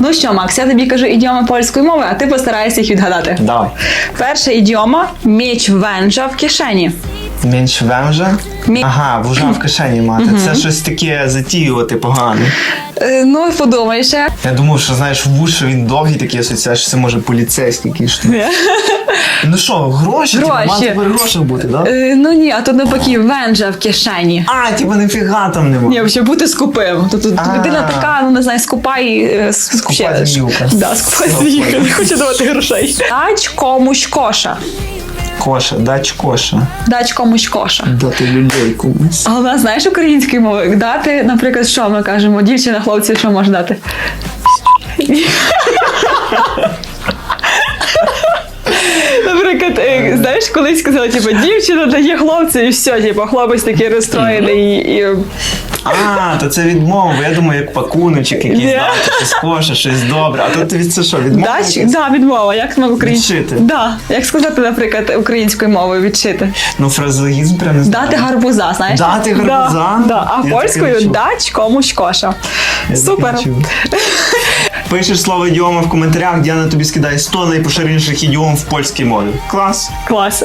Ну що, Макс, я тобі кажу ідіоми польської мови, а ти постарайся їх відгадати. Давай. Перша ідіома меч венжа в кишені. Менш вемжа. Мі- Ага, вужа в кишені мати. Це щось таке затіювати погане. Е, ну, подумай ще. Я думав, що знаєш, вуш, він довгий такий асоціація, що це може поліцейський якийсь. штук. Ну що, гроші? Типу, Гроші. мати тепер гроші бути, так? Да? Е, ну ні, а тут навпаки венжа в кишені. А, типу, ніфіга там нема. Ні, щоб бути скупим. Тут, тут А. людина така, ну не знаю, скупа і е, с- Скупа ще- зміюка. Да, скупа Скупа. зміюка, не хоче давати грошей. Дач комусь коша. Коша, дач коша. Дач комусь коша. Дати людей комусь. А у нас знаєш українською мовою дати, наприклад, що ми кажемо, дівчина, хлопці, що може дати? Наприклад, е, знаєш, колись сказали, типу, дівчина дає хлопцю, і все, типу, хлопець такий розстроєний і. А, то це відмова. Я думаю, як пакуночок якийсь Ні. дати, щось коша, щось добре. А тут від це що, відмова? Дач, якась? да, відмова. Як ми українською? Відшити. Да. Як сказати, наприклад, українською мовою відшити? Ну, фразеологізм прям не знаю. Дати гарбуза, знаєш? Дати гарбуза? Да, А Я польською дач комусь коша. Я Супер. Пишеш слово ідіома в коментарях, Діана тобі скидає 100 найпоширеніших ідіом в польській мові. Клас. Клас.